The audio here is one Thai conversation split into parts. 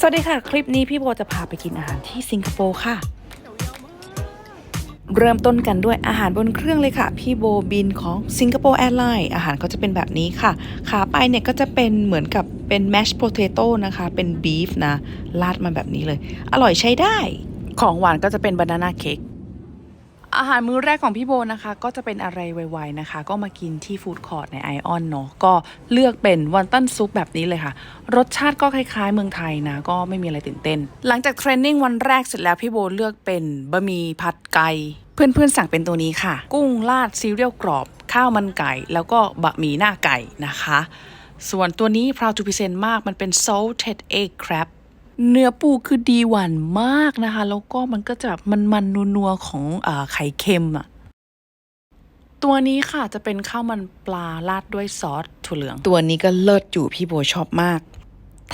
สวัสดีค่ะ คลิปนี้พี่โบจะพาไปกินอาหารที่สิงคโปร์ค่ะ เริ่มต้นกันด้วยอาหารบนเครื่องเลยค่ะ พี่โบบินของสิงคโปร์แอร์ไลน์อาหารก็จะเป็นแบบนี้ค่ะ ขาไปเนี่ยก็จะเป็นเหมือนกับเป็นแมชโพเตโต้นะคะ เป็นบีฟนะ ราดมาแบบนี้เลย อร่อยใช้ได้ ของหวานก็จะเป็นบานาน่าเค้ก อาหารมื้อแรกของพี่โบนะคะก็จะเป็นอะไรไวๆนะคะ ก็มากินที่ฟู้ดคอร์ทในไอออนเนาะก็เลือกเป็นวันตันซุปแบบนี้เลยค่ะ รสชาติก็คล้ายๆ เมืองไทยนะ ก็ไม่มีอะไรตื่นเต้น หลังจากเทรนนิ่งวันแรกเสร็จแล้วพี่โบเลือกเป็นบะหมี่ผัดไก่เพื่อนๆสั่งเป็นตัวนี้ค่ะ กุ้งราดซีเรียลกรอบ ข้าวมันไก่ แล้วก็บะหมี่หน้าไก่นะคะ ส่วนตัวนี้ proud to present มากมันเป็น salted egg crab เนื้อปูคือดีหวานมากนะคะ แล้วก็มันก็จะแบบมันๆนัวๆของอไข่เค็มอะตัวนี้ค่ะจะเป็นข้าวมันปลาราดด้วยซอสถั่วเหลือง ตัวนี้ก็เลิศอยู่พี่โบชอบมาก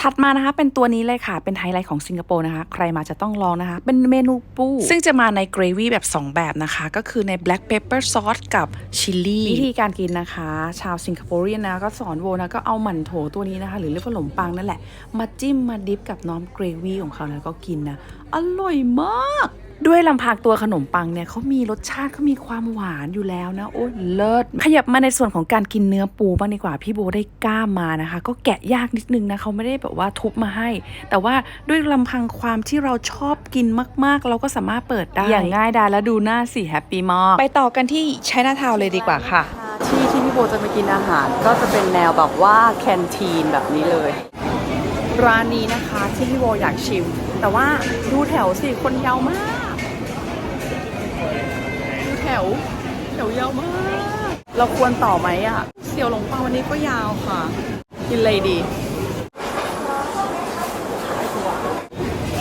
ถัดมานะคะเป็นตัวนี้เลยค่ะ เป็นไฮไลท์ของสิงคโปร์นะคะ ใครมาจะต้องลองนะคะ เป็นเมนูปู ซึ่งจะมาในเกรวี่แบบ 2 แบบนะคะ ก็คือใน black pepper sauce กับชิลลี่วิธีการกินนะคะ ชาวสิงคโปร์เรียนนะก็สอนโบนะ ก็เอาหมั่นโถตัวนี้นะคะ หรือเรียกว่าขนมปังนั่นแหละ มาจิ้มมาดิฟกับน้ำเกรวี่ของเขาแล้วก็กินนะ อร่อยมาก ด้วยลำพังตัวขนมปังเนี่ยเขามีรสชาติเขามีความหวานอยู่แล้วนะโอ้ยเลิศขยับมาในส่วนของการกินเนื้อปูบ้างดีกว่าพี่โบได้กล้ามมานะคะ ก็แกะยากนิดนึงนะเขาไม่ได้แบบว่าทุบมาให้ แต่ว่าด้วยลำพังความที่เราชอบกินมาก ๆ เราก็สามารถเปิดได้อย่างง่ายดายแล้วดูหน้าสิแฮปปี้มากไปต่อกันที่ไชน่าทาวเลยดีกว่าค่ะ ที่ที่พี่โบจะไปกินอาหาร ก็จะเป็นแนวแบบว่าแคนทีนแบบนี้เลยร้านนี้นะคะที่พี่โบอยากชิม แต่ว่าดูแถวสิคนยาวมากดูแถ วแถวยาวมาก เราควรต่อไหมอะ เสี่ยวหลงเปาวันนี้ก็ยาวค่ะ กินเลยดี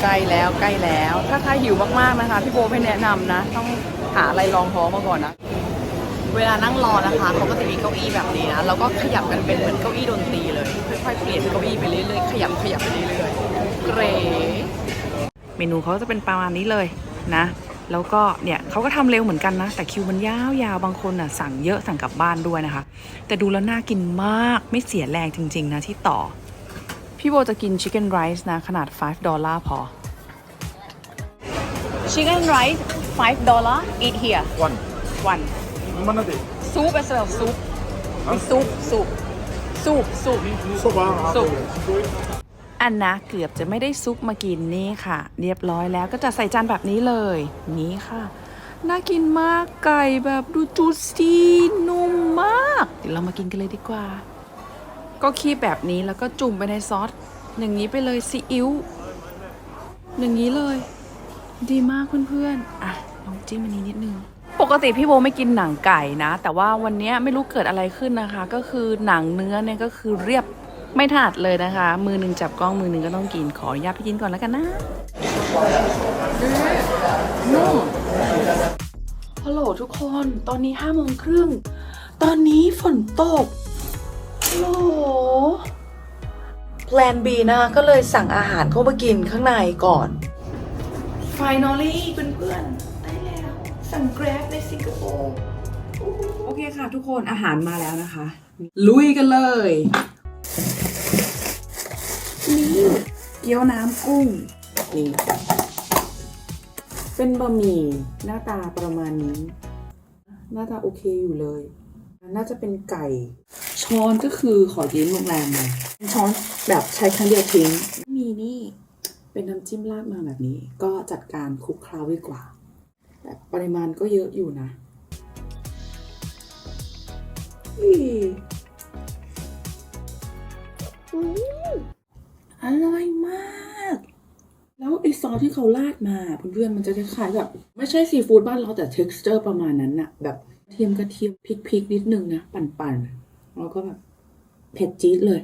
ใกล้แล้วใกล้แล้ว ถ้าใครหิวมากๆนะคะ พี่โบไม่แนะนำนะ ต้องหาอะไรรองท้องมาก่อนนะ เวลานั่งรอนะคะเขาก็จะมีเก้าอี้แบบนี้นะแล้วก็ขยับกันเป็นเหมือนเก้าอี้ดนตรีเลยค่อยๆเปลี่ยนเก้าอี้ไปเรื่อยๆขยับขยับไปเรื่อยๆเกรเมนูเขาจะเป็นประมาณนี้เลยนะ แล้วก็เนี่ยเขาก็ทำเร็วเหมือนกันนะ แต่คิวมันยาวๆบางคนอะสั่งเยอะสั่งกลับบ้านด้วยนะคะ แต่ดูแล้วน่ากินมากไม่เสียแรงจริง ๆ นะที่ต่อ พี่โบจะกินชิคเก้นไรซ์นะ ขนาด 5 ดอลลาร์พอ chicken rice five dollar eat here One. one Mana de? soup as well soup with soup soup soup soup Soba. Soup. อันนะเกือบจะไม่ได้ซุปมากินนี่ค่ะ เรียบร้อยแล้วก็จะใส่จานแบบนี้เลย นี่ค่ะ น่ากินมากไก่แบบดูจูซี่นุ่มมาก เดี๋ยวเรามากินกันเลยดีกว่า ก็คีบแบบนี้แล้วก็จุ่มไปในซอสอย่างนี้ไปเลยซีอิ๊วอย่างนี้เลย ดีมากเพื่อนๆอะลองจิ้มอันนี้นิดนึงปกติพี่โบไม่กินหนังไก่นะ แต่ว่าวันนี้ไม่รู้เกิดอะไรขึ้นนะคะ ก็คือหนังเนื้อเนี่ยก็คือเรียบ ไม่ถนัดเลยนะคะ มือหนึ่งจับกล้องมือหนึ่งก็ต้องกิน ขออนุญาตไปกินก่อนแล้วกันนะนุ่มฮัลโหลทุกคน ตอนนี้ห้าโมงครึ่ง ตอนนี้ฝนตกฮัลโหลแพลน B นะคะก็เลยสั่งอาหารเข้ามากินข้างในก่อน Finally เพื่อนๆได้แล้ว สั่ง Grab ในสิงคโปร์ โอเคค่ะทุกคนอาหารมาแล้วนะคะ ลุยกันเลย นี่เกี๊ยวน้ำกุ้งนี่เป็นบะหมี่หน้าตาประมาณนี้ หน้าตาโอเคอยู่เลย น่าจะเป็นไก่ ช้อนก็คือขอยืมโรงแรมมาเป็นช้อนแบบใช้ครั้งเดียวทิ้ง มีนี่ เป็นน้ำจิ้มราดมาแบบนี้ ก็จัดการคลุกเคล้าดีกว่าแต่ปริมาณก็เยอะอยู่นะอีอืม อร่อยมาก แล้วไอซอสที่เขาราดมาเพื่อนๆมันจะคล้ายๆแบบ ไม่ใช่ซีฟู้ดบ้านเราแต่ texture ประมาณนั้นน่ะแบบเทียมกระเทียมพริกๆนิดนึงนะปั่นๆแล้วก็แบบเผ็ดจี๊ดเลย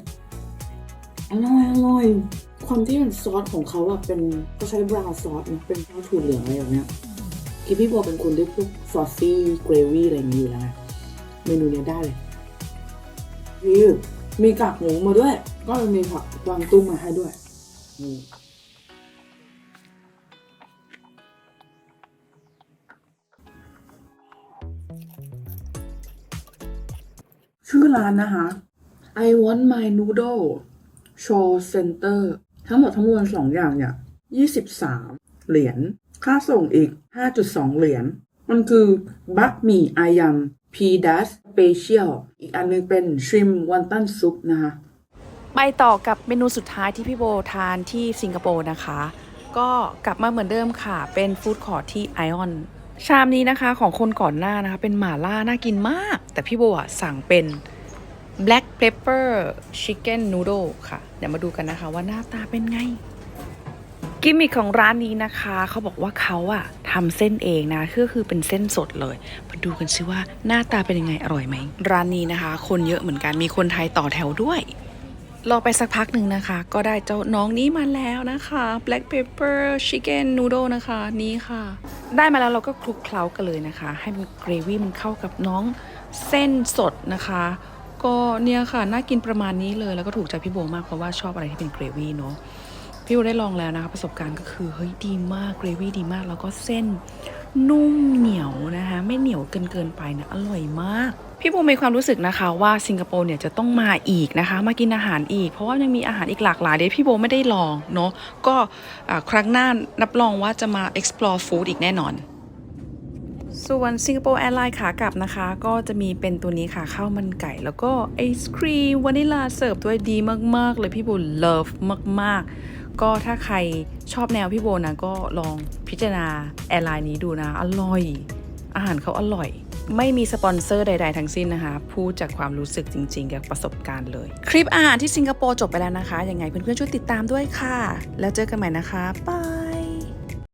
อร่อยอร่อยความที่มันซอสของเขาอะเป็นก็ใช้บราวน์ซอสเนะเป็นซอสถั่วเหลืองอะไรแบบเนี้ยคิดพี่โบเป็นคนที่พวกซอสซี่เกรวี่อะไรอย่างนี้อยู่แล้วไงเมนูเนี้ยได้เลยมีมีกากหมูมาด้วย ก็มีผักกวางตุ้งมาให้ด้วยชื่อร้านนะคะ I want my noodle show center ทั้งหมดทั้งมวลสองอย่างเนี่ยยี่สิบสามเหรียญ ค่าส่งอีกห้าจุดสองเหรียญ มันคือบักหมี่อายัมพีดัสสเปเชียล อีกอันนึงเป็นช r มวันตันซุปนะคะ ไปต่อกับเมนูสุดท้ายที่พี่โบทานที่สิงคโปร์นะคะ ก็กลับมาเหมือนเดิมค่ะ เป็นฟู้ดคอร์ทที่ไอออนชามนี้นะคะของคนก่อนหน้านะคะ เป็นหม่าล่าน่ากินมาก แต่พี่โบอะสั่งเป็น black pepper chicken noodle ค่ะ เดี๋ยวมาดูกันนะคะว่าหน้าตาเป็นไง กิมมิคของร้านนี้นะคะ เขาบอกว่าเขาอะทำเส้นเองนะก็คือเป็นเส้นสดเลย มาดูกันซิว่าหน้าตาเป็นยังไงอร่อยไหม ร้านนี้นะคะ คนเยอะเหมือนกันมีคนไทยต่อแถวด้วย รอไปสักพักหนึ่งนะคะ ก็ได้เจ้าน้องนี้มาแล้วนะคะ black pepper chicken noodle นะคะนี่ค่ะ ได้มาแล้วเราก็คลุกเคล้ากันเลยนะคะ ให้มันเกรวี่มันเข้ากับน้องเส้นสดนะคะ ก็เนี่ยค่ะ น่ากินประมาณนี้เลยแล้วก็ถูกใจพี่โบมากเพราะว่าชอบอะไรที่เป็นเกรวี่เนาะพี่โบได้ลองแล้วนะคะ ประสบการณ์ก็คือเฮ้ยดีมากเกรวี่ดีมาก แล้วก็เส้นนุ่มเหนียวนะคะ ไม่เหนียวเกินเกินไปนะอร่อยมาก พี่โบมีความรู้สึกนะคะว่าสิงคโปร์เนี่ยจะต้องมาอีกนะคะ มากินอาหารอีก เพราะว่ายังมีอาหารอีกหลากหลายเดี๋ยวพี่โบไม่ได้ลองเนาะก็ครั้งหน้ารับรองว่าจะมา explore food อีกแน่นอน ส่วนสิงคโปร์แอร์ไลน์ขากลับนะคะ ก็จะมีเป็นตัวนี้ค่ะข้าวมันไก่ แล้วก็ไอศครีมวานิลาเสิร์ฟด้วยดีมาก ๆ เลยพี่โบเลิฟมาก ๆ ก็ถ้าใครชอบแนวพี่โบนะก็ลองพิจารณาแอร์ไลน์นี้ดูนะอร่อย อาหารเขาอร่อย ไม่มีสปอนเซอร์ใด ๆ ทั้งสิ้นนะคะ พูดจากความรู้สึกจริง ๆ กับประสบการณ์เลย คลิปอาหารที่สิงคโปร์จบไปแล้วนะคะยังไงเพื่อนๆช่วยติดตามด้วยค่ะ แล้วเจอกันใหม่นะคะบาย